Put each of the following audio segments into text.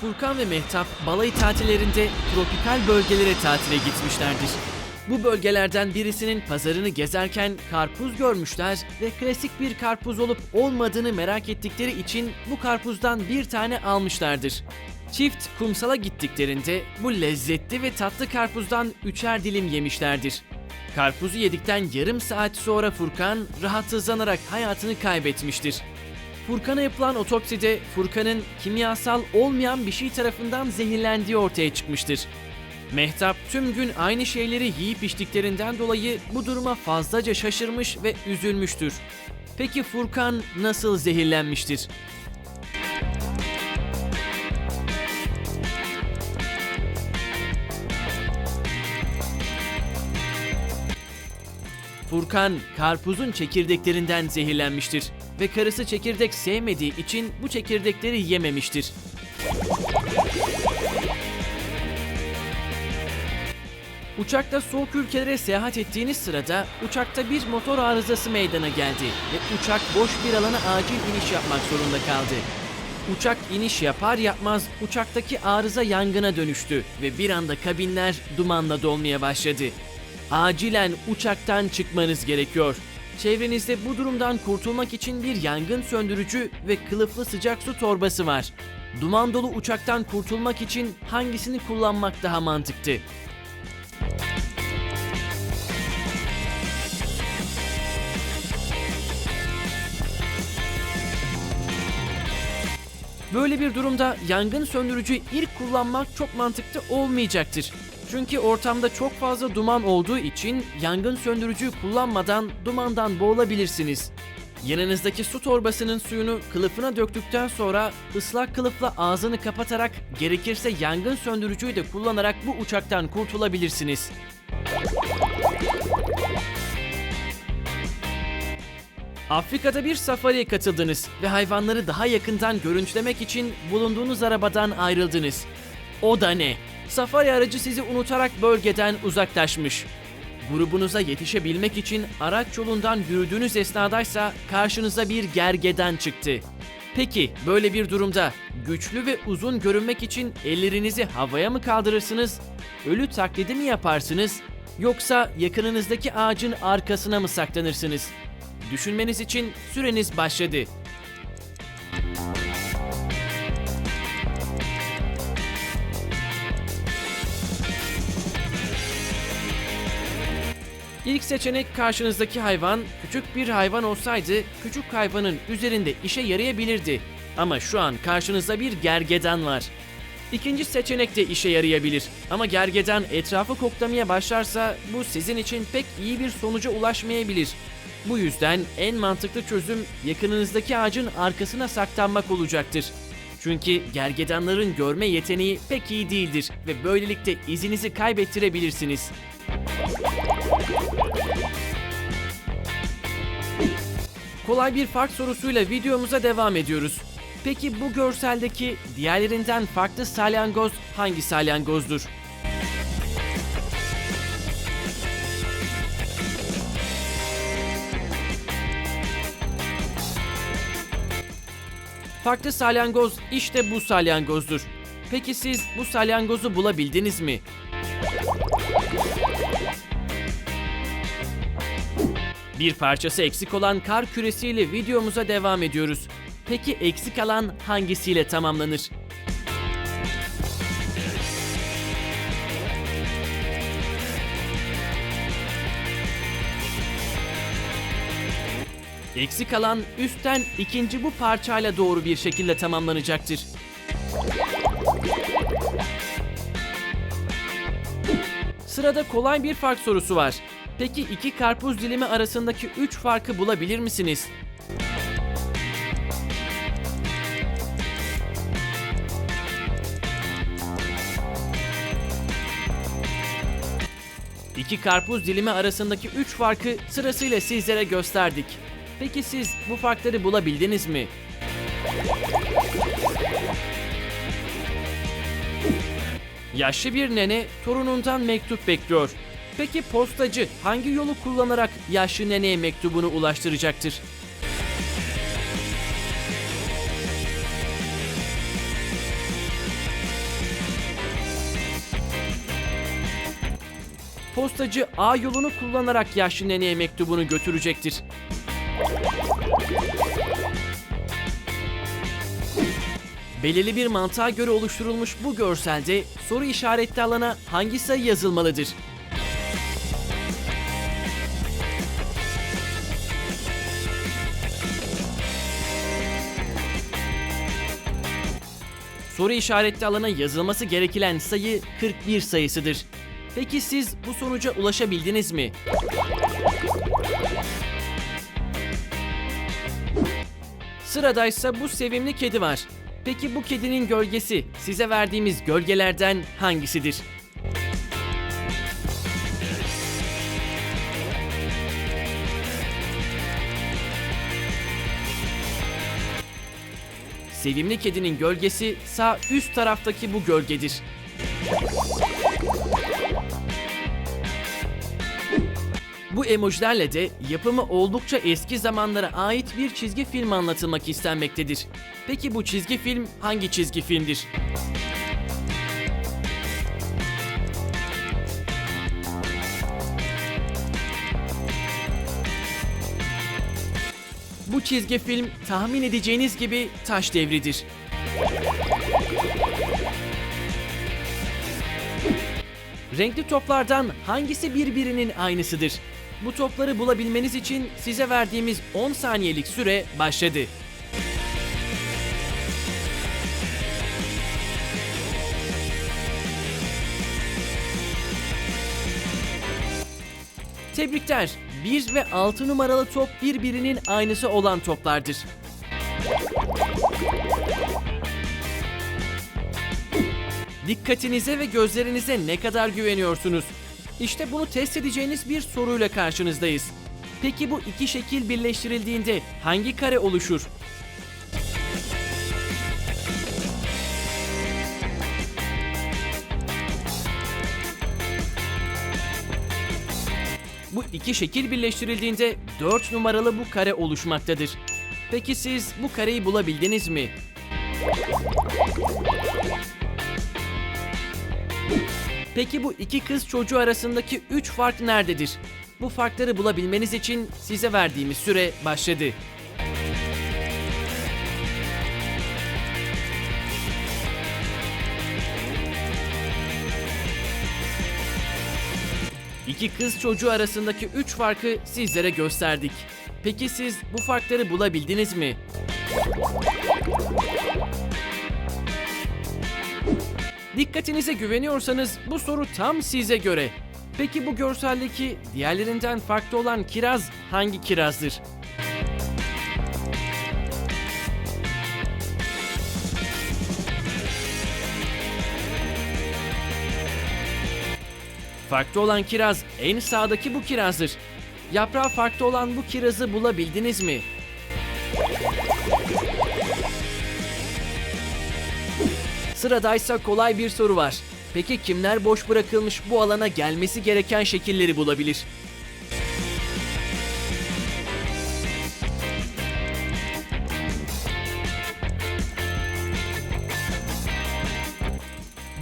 Furkan ve Mehtap balayı tatillerinde tropikal bölgelere tatile gitmişlerdir. Bu bölgelerden birisinin pazarını gezerken karpuz görmüşler ve klasik bir karpuz olup olmadığını merak ettikleri için bu karpuzdan bir tane almışlardır. Çift kumsala gittiklerinde bu lezzetli ve tatlı karpuzdan üçer dilim yemişlerdir. Karpuzu yedikten yarım saat sonra Furkan rahatsızlanarak hayatını kaybetmiştir. Furkan'a yapılan otopside Furkan'ın kimyasal olmayan bir şey tarafından zehirlendiği ortaya çıkmıştır. Mehtap tüm gün aynı şeyleri yiyip içtiklerinden dolayı bu duruma fazlaca şaşırmış ve üzülmüştür. Peki Furkan nasıl zehirlenmiştir? Furkan karpuzun çekirdeklerinden zehirlenmiştir ve karısı çekirdek sevmediği için bu çekirdekleri yememiştir. Uçakta soğuk ülkelere seyahat ettiğiniz sırada uçakta bir motor arızası meydana geldi ve uçak boş bir alana acil iniş yapmak zorunda kaldı. Uçak iniş yapar yapmaz uçaktaki arıza yangına dönüştü ve bir anda kabinler dumanla dolmaya başladı. Acilen uçaktan çıkmanız gerekiyor. Çevrenizde bu durumdan kurtulmak için bir yangın söndürücü ve kılıflı sıcak su torbası var. Duman dolu uçaktan kurtulmak için hangisini kullanmak daha mantıklı? Böyle bir durumda yangın söndürücü ilk kullanmak çok mantıklı olmayacaktır. Çünkü ortamda çok fazla duman olduğu için yangın söndürücü kullanmadan dumandan boğulabilirsiniz. Yanınızdaki su torbasının suyunu kılıfına döktükten sonra ıslak kılıfla ağzını kapatarak gerekirse yangın söndürücüyü de kullanarak bu uçaktan kurtulabilirsiniz. Afrika'da bir safariye katıldınız ve hayvanları daha yakından görüntülemek için bulunduğunuz arabadan ayrıldınız. O da ne? Safari aracı sizi unutarak bölgeden uzaklaşmış. Grubunuza yetişebilmek için araç yolundan yürüdüğünüz esnadaysa karşınıza bir gergeden çıktı. Peki böyle bir durumda güçlü ve uzun görünmek için ellerinizi havaya mı kaldırırsınız? Ölü taklidi mi yaparsınız? Yoksa yakınınızdaki ağacın arkasına mı saklanırsınız? Düşünmeniz için süreniz başladı. İlk seçenek karşınızdaki hayvan küçük bir hayvan olsaydı küçük hayvanın üzerinde işe yarayabilirdi. Ama şu an karşınızda bir gergedan var. İkinci seçenek de işe yarayabilir. Ama gergedan etrafı koklamaya başlarsa bu sizin için pek iyi bir sonuca ulaşmayabilir. Bu yüzden en mantıklı çözüm yakınınızdaki ağacın arkasına saklanmak olacaktır. Çünkü gergedanların görme yeteneği pek iyi değildir ve böylelikle izinizi kaybettirebilirsiniz. Kolay bir fark sorusuyla videomuza devam ediyoruz. Peki bu görseldeki diğerlerinden farklı salyangoz hangi salyangozdur? Farklı salyangoz işte bu salyangozdur. Peki siz bu salyangozu bulabildiniz mi? Bir parçası eksik olan kar küresiyle videomuza devam ediyoruz. Peki eksik alan hangisiyle tamamlanır? Eksik alan üstten ikinci bu parçayla doğru bir şekilde tamamlanacaktır. Sırada kolay bir fark sorusu var. Peki iki karpuz dilimi arasındaki üç farkı bulabilir misiniz? İki karpuz dilimi arasındaki üç farkı sırasıyla sizlere gösterdik. Peki siz bu farkları bulabildiniz mi? Yaşlı bir nene torunundan mektup bekliyor. Peki postacı hangi yolu kullanarak yaşlı neneye mektubunu ulaştıracaktır? Postacı A yolunu kullanarak yaşlı neneye mektubunu götürecektir. Belirli bir mantığa göre oluşturulmuş bu görselde soru işaretli alana hangi sayı yazılmalıdır? Soru işaretli alana yazılması gereken sayı 41 sayısıdır. Peki siz bu sonuca ulaşabildiniz mi? Sıradaysa bu sevimli kedi var. Peki bu kedinin gölgesi size verdiğimiz gölgelerden hangisidir? Sevimli kedinin gölgesi sağ üst taraftaki bu gölgedir. Bu emojilerle de yapımı oldukça eski zamanlara ait bir çizgi film anlatılmak istenmektedir. Peki bu çizgi film hangi çizgi filmdir? Çizgi film tahmin edeceğiniz gibi Taş Devri'dir. Renkli toplardan hangisi birbirinin aynısıdır? Bu topları bulabilmeniz için size verdiğimiz 10 saniyelik süre başladı. Tebrikler. 1 ve 6 numaralı top birbirinin aynısı olan toplardır. Dikkatinize ve gözlerinize ne kadar güveniyorsunuz? İşte bunu test edeceğiniz bir soruyla karşınızdayız. Peki bu iki şekil birleştirildiğinde hangi kare oluşur? Bu iki şekil birleştirildiğinde 4 numaralı bu kare oluşmaktadır. Peki siz bu kareyi bulabildiniz mi? Peki bu iki kız çocuğu arasındaki 3 fark nerededir? Bu farkları bulabilmeniz için size verdiğimiz süre başladı. İki kız çocuğu arasındaki 3 farkı sizlere gösterdik. Peki siz bu farkları bulabildiniz mi? Dikkatinize güveniyorsanız bu soru tam size göre. Peki bu görseldeki diğerlerinden farklı olan kiraz hangi kirazdır? Farklı olan kiraz en sağdaki bu kirazdır. Yaprağı farklı olan bu kirazı bulabildiniz mi? Sıradaysa kolay bir soru var. Peki kimler boş bırakılmış bu alana gelmesi gereken şekilleri bulabilir?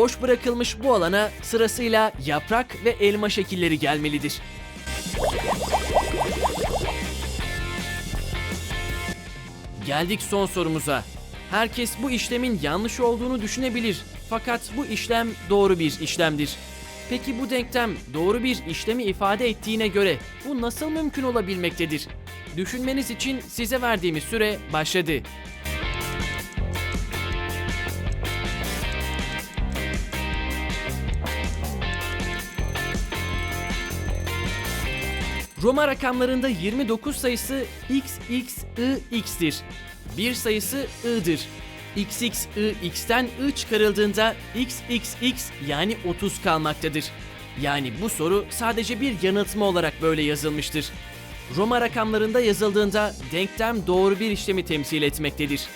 Boş bırakılmış bu alana sırasıyla yaprak ve elma şekilleri gelmelidir. Geldik son sorumuza. Herkes bu işlemin yanlış olduğunu düşünebilir. Fakat bu işlem doğru bir işlemdir. Peki bu denklem doğru bir işlemi ifade ettiğine göre bu nasıl mümkün olabilmektedir? Düşünmeniz için size verdiğimiz süre başladı. Roma rakamlarında 29 sayısı XXIX'tir. Bir sayısı I'dır. XXIX'ten I çıkarıldığında XXX yani 30 kalmaktadır. Yani bu soru sadece bir yanıltma olarak böyle yazılmıştır. Roma rakamlarında yazıldığında denklem doğru bir işlemi temsil etmektedir.